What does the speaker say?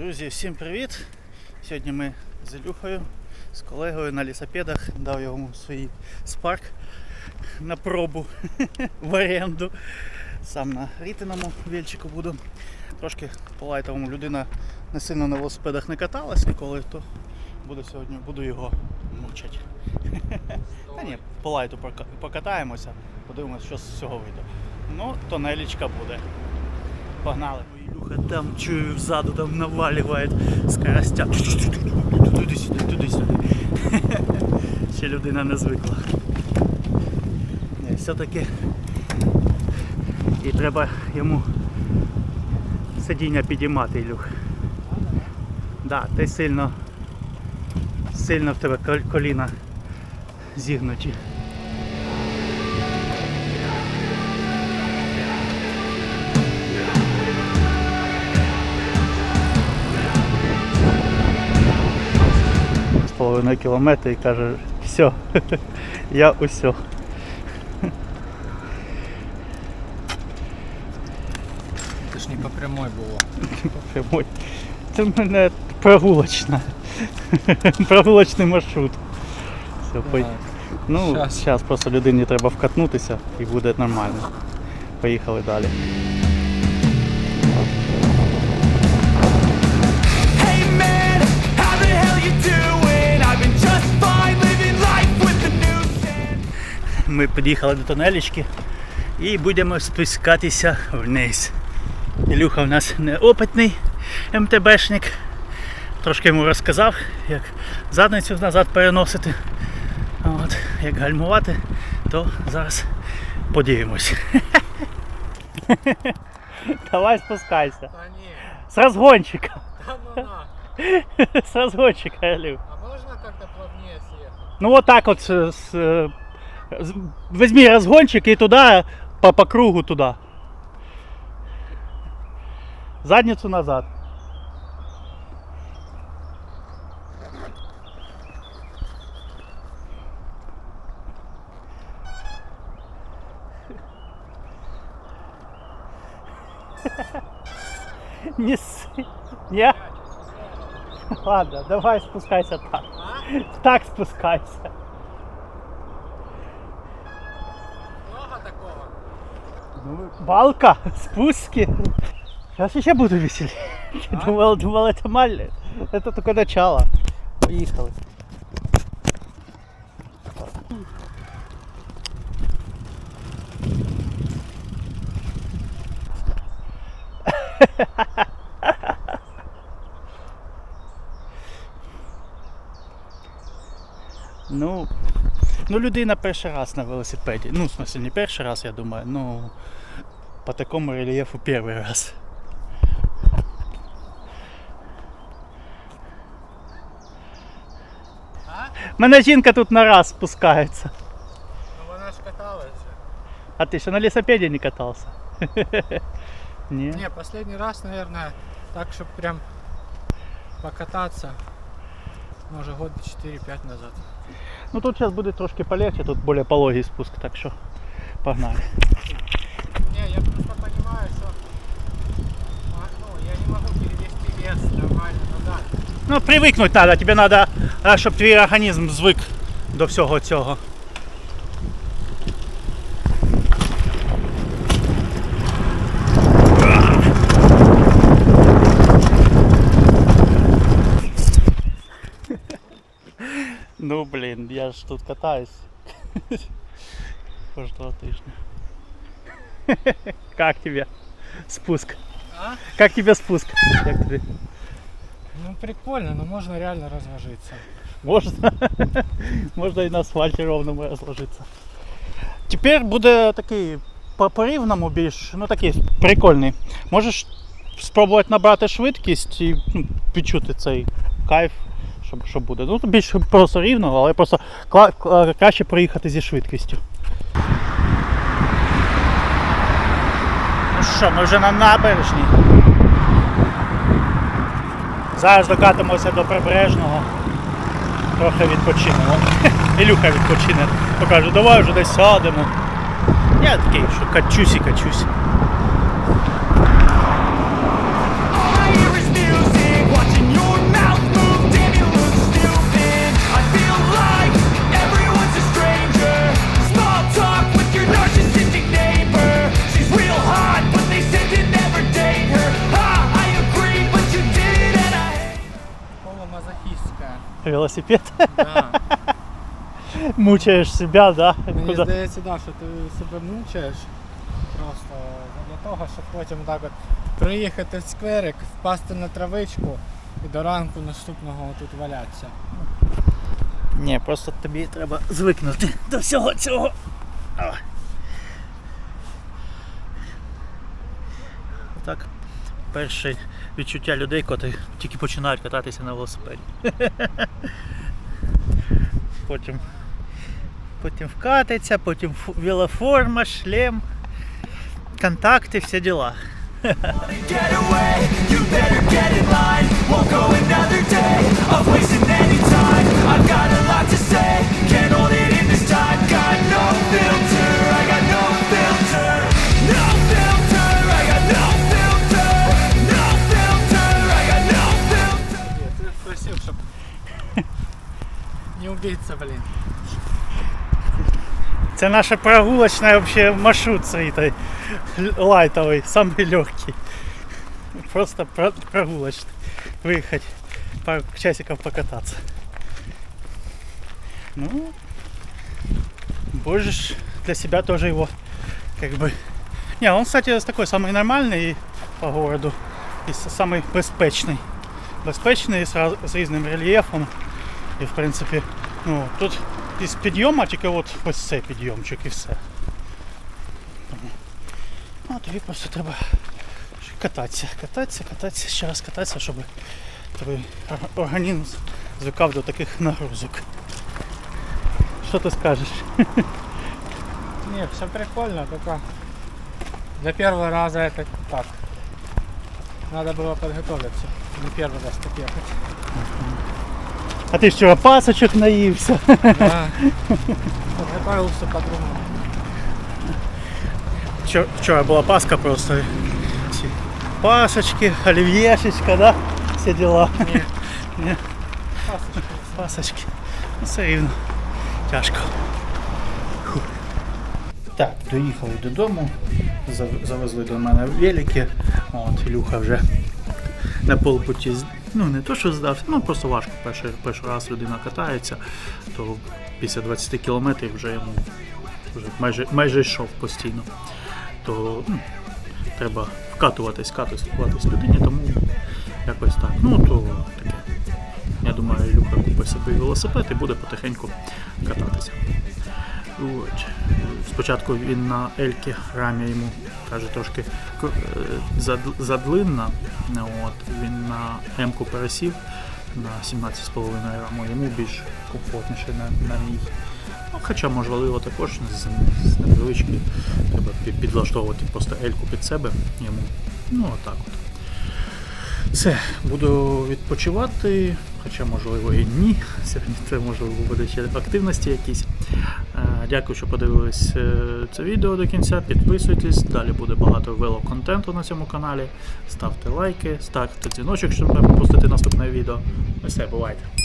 Друзі, всім привіт! Сьогодні ми з Ілюхою, з колегою на лісопедах дав йому свій спарк на пробу в оренду. Сам на рітиному вільчику буду. Трошки по лайтовому людина не сильно на велосипедах не каталась ніколи, то буду сьогодні буду його мучити. Та ні, по лайту покатаємося, подивимося, що з цього вийде. Ну, тонелічка буде. Погнали. Ілюха там чую ззаду, там навалює скоростя. Туди-сюди, туди-сюди. Ще людина не звикла. Все-таки і треба йому сидіння підіймати, Ілюх. Да, ти сильно, сильно в тебе коліна зігнуті. З половиною кілометра і каже, все, я усьо. Це ж не по прямой було. Прямой. Це в мене прогулочна. Прогулочний маршрут. Все, пой- Ну, зараз просто людині треба вкатнутися і буде нормально. Поїхали далі. Ми під'їхали до тонелічки і будемо спускатися вниз. Ілюха у нас неопитний МТБшник. Трошки йому розказав, як задницю назад переносити. От, як гальмувати, то зараз подивимось. Давай спускайся. Та ні, З розгончика. та ну на. З розгончика, Ілюх. А можна как-то плавнее съехать? Ну вот так вот с, с, э, с- возьми разгончик и туда, по, по кругу туда. Задницу назад. Не ссы. Не? Ладно, давай спускайся так. А? Так спускайся. Балка, спуски. Сейчас еще буду веселее. Думал, думал, это мало. Это только начало. Поехали. Ну, ну людина перший раз на велосипеді. Ну, в смысле, не перший раз, я думаю, ну по такому рельєфу перший раз. А? Мене жінка тут на раз спускається. Ну вона ж каталась. А ти ще на лісопеді не катався? Ні. Не, последний раз, наверное, так, чтобы прям покататься. Може год 4-5 назад. Ну тут зараз буде трошки полегче, тут більш пологий спуск, так що погнали. Не, я просто понимаю, что а, ну, я не могу перевести вес нормально назад. Ну, привикнути треба, тобі треба, щоб твій організм звик до всього цього. я ж тут катаюсь. Кожного тижня. Как тебе спуск? А? Как тебе спуск? Як тобі? Ну прикольно, но можно реально разложиться. Можна. Можна і на асфальті ровному розложитися. Тепер буде такий по, по рівному більш, ну такий прикольний. Можеш спробувати набрати швидкість і ну, відчути цей кайф, Що, що буде. Ну, більш просто рівно, але просто кла- краще проїхати зі швидкістю. Ну що, ми вже на набережній. Зараз докатимося до прибережного. Трохи відпочинемо. Ілюха відпочине. Покаже, давай вже десь сядемо. Я такий, що качусь і качусь. Велосипед. Да. Мучаєш себе, да? Мені Куда? здається, да, що ти себе мучаєш просто для того, щоб потім так от приїхати в скверик, впасти на травичку і до ранку наступного тут валятися. Ні, просто тобі треба звикнути до всього цього. О. Так, перше відчуття людей, котрі тільки починають кататися на велосипеді. Потім, потім вкатиться, потім велоформа, шлем, контакти, всі діла. I've got a lot to say, не убиться, блін. Це наша прогулочная вообще маршрут с этой лайтовый, самый легкий. Просто про- прогулочный. Выехать пару часиков покататься. Ну, можешь для себя тоже его как бы... Не, он, кстати, такой самый нормальный по городу и с- самый безпечный. Безпечний з, раз- з різним рельєфом. І в принципі, ну, тут із підйома тільки от ось цей підйомчик і все. Тому, Ну, тобі просто треба кататися, кататися, кататися, ще раз кататися, щоб твій ор- організм звикав до таких нагрузок. Що ти скажеш? Не, все прикольно, только для первого раза это так. Надо было подготовиться. Не первый раз так ехать. А ти ж вчора пасочок наївся. Да. Подготовился по-другому. Вчора, вчора була паска просто. Ці Пасочки, олів'єшечка, да? Всі діла. Не. Ні. Пасочка. Пасочки. Ну, Все рівно. Тяжко. Фух. Так, доїхали додому. Зав- Завезли до мене велики. От, Ілюха вже на полпуті. Ну, не то, що здався, ну просто важко. Перший, перший раз людина катається, то після 20 кілометрів вже йому вже майже, майже йшов постійно. То ну, треба вкатуватись, вкатуватись людині, тому якось так. Ну, то таке. Я думаю, Ілюха купить собі велосипед і буде потихеньку кататися. От. Спочатку він на Елькі рамі йому каже трошки е, зад- задлинна. От. Він на М-ку пересів на 17,5 раму, йому більш комфортніше на, на ній. Ну, хоча можливо також з, з невелички треба підлаштовувати просто Ельку під себе йому. Ну отак от. Все, буду відпочивати, хоча можливо і ні. Сьогодні це можливо буде ще активності якісь. Дякую, що подивились е, це відео до кінця. Підписуйтесь, далі буде багато велоконтенту на цьому каналі. Ставте лайки, ставте дзвіночок, щоб не пропустити наступне відео. Ну все, бувайте.